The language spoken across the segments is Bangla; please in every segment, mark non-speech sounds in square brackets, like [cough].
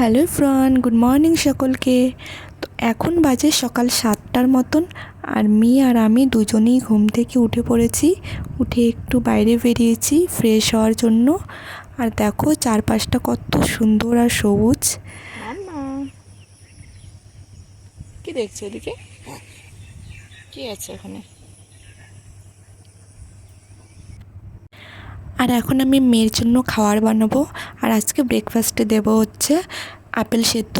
হ্যালো ফ্রন, গুড মর্নিং সকলকে। তো এখন বাজে সকাল সাতটার মতন, আর মি আর আমি দুজনেই ঘুম থেকে উঠে পড়েছি। উঠে একটু বাইরে বেরিয়েছি ফ্রেশ হওয়ার জন্য। আর দেখো চারপাশটা কত সুন্দর আর সবুজ। কি দেখছ এদিকে? কি আছে ওখানে আর এখন আমি মেয়ের জন্য খাবার বানাবো। আর আজকে ব্রেকফাস্টে দেব হচ্ছে আপেল সেদ্ধ।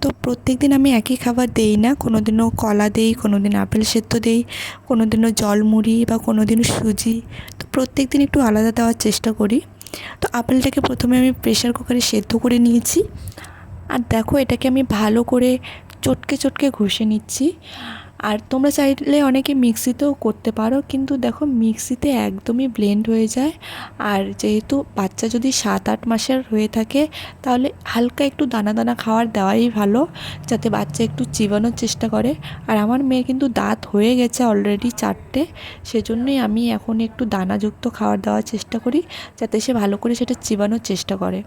তো প্রত্যেক দিন আমি একই খাবার দেই না কোনো দিনও কলা দেই কোনো দিন আপেল সেদ্ধ দেই কোনো দিনও জল মুড়ি বা কোনো দিনও সুজি। তো প্রত্যেক দিন একটু আলাদা দেওয়ার চেষ্টা করি। তো আপেলটাকে প্রথমে আমি প্রেশার কুকারে সেদ্ধ করে নিয়েছি। আর দেখো এটাকে আমি ভালো করে চটকে চটকে ঘষে নিচ্ছি। আর তোমরা চাইলে অনেকে মিক্সিতেও করতে পারো, কিন্তু দেখো মিক্সিতে একদমই ব্লেন্ড হয়ে যায়। আর যেহেতু বাচ্চা যদি সাত আট মাসের হয়ে থাকে, তাহলে হালকা একটু দানা দানা খাবার দেওয়াই ভালো, যাতে বাচ্চা একটু চিবানোর চেষ্টা করে। আর আমার মেয়ে কিন্তু দাঁত হয়ে গেছে অলরেডি চারটে, সেজন্যই আমি এখন একটু দানাযুক্ত খাবার দেওয়ার চেষ্টা করি, যাতে সে ভালো করে সেটা চিবানোর চেষ্টা করে।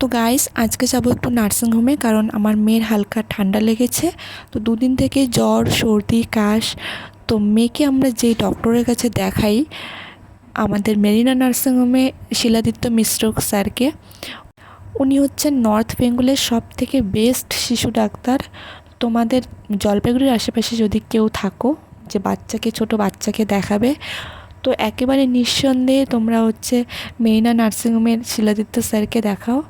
তো গাইস আজকে যাব একটু নার্সিংহোমে কারণ আমার মেয়ের হালকা ঠান্ডা লেগেছে। তো দুদিন থেকে জ্বর, সর্দি, কাশ, তো মেয়েকে আমরা যেই ডক্টরের কাছে দেখাই, আমাদের মেরিনা নার্সিংহোমে শিলাদিত্য মিশ্র স্যারকে। উনি হচ্ছেন নর্থ বেঙ্গলের সব থেকে বেস্ট শিশু ডাক্তার। তোমাদের জলপাইগুড়ির আশেপাশে যদি কেউ থাকো, যে বাচ্চাকে, ছোট বাচ্চাকে দেখাবে তো একেবারে নিঃসন্দেহে তোমরা হচ্ছে মেইনা নার্সিংহোমের শিলাদিত্য স্যারকে দেখাও।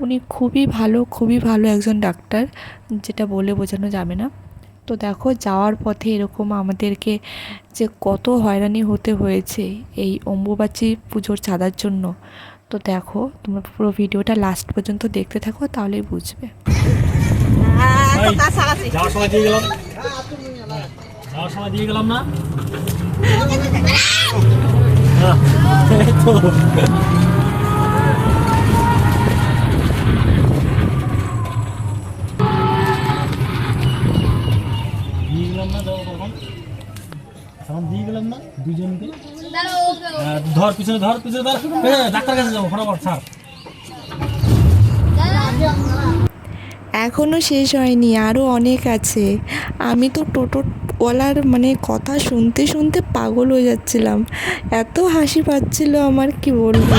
উনি খুবই ভালো খুবই ভালো একজন ডাক্তার যেটা বলে বোঝানো যাবে না। তো দেখো যাওয়ার পথে এরকম আমাদেরকে যে কত হয়রানি হতে হয়েছে এই অম্বুবাচী পুজোর চাঁদার জন্য। তো দেখো তোমরা পুরো ভিডিওটা লাস্ট পর্যন্ত দেখতে থাকো তাহলেই বুঝবে। গেলাম। যাওয়ার সময় দিয়ে গেলাম না? [laughs] ধর পিছনে ধর পিছনে ধর ডাক্তার কাছে যাব ফটাফট শেষ হয়নি আরও অনেক আছে। আমি তো টোটোওয়ালার মানে কথা শুনতে শুনতে পাগল হয়ে যাচ্ছিলাম। এত হাসি পাচ্ছিল আমার কি বলব?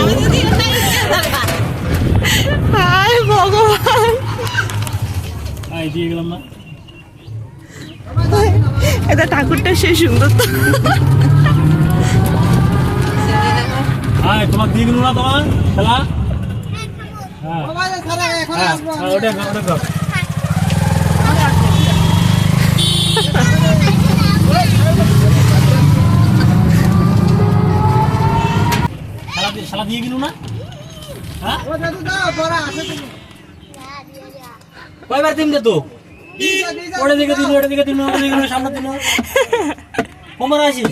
হায় ভগবান! এটা ঠাকুরটা সে সুন্দর তো। তোমাকে দিয়ে গেল না তোমার? খেলা? হ্যাঁ, ওটা ওটা খেলা দিয়ে- গেল না? হ্যাঁ? কয়বার দিন তো? ওটা দিকে দিন ওটা দিকে দিন ওটা দিকে সামনে দিন। হোমার আসিস?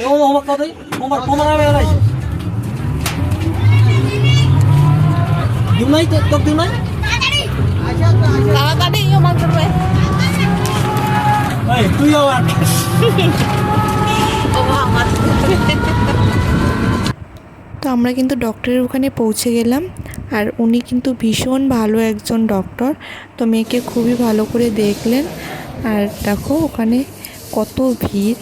হোমওয়ার্ক কত? হোমওয়ার্ক হোমওয়ার্ক আমি আসিস? দিউ নাই তো তোকে দিউ নাই? এই তুইও আর তো আমরা কিন্তু ডক্টরের ওখানে পৌঁছে গেলাম। আর উনি কিন্তু ভীষণ ভালো একজন ডক্টর তো মেয়েকে খুবই ভালো করে দেখলেন। আর দেখো ওখানে কত ভিড়।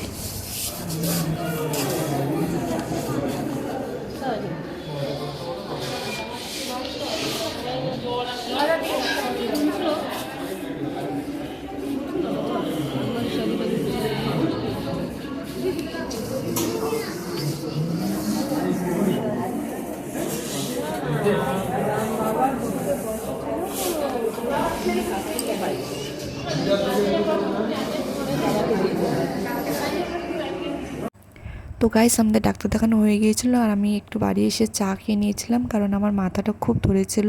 তো গাইস আমাদের ডাক্তার দেখানো হয়ে গিয়েছিল আর আমি একটু বাড়ি এসে চা খেয়ে নিয়েছিলাম কারণ আমার মাথাটা খুব ধরেছিল।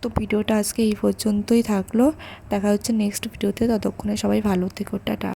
তো ভিডিওটা আজকে এই পর্যন্তই থাকল। দেখা হচ্ছে নেক্সট ভিডিওতে ততক্ষণে সবাই ভালো থেকো, টাটা।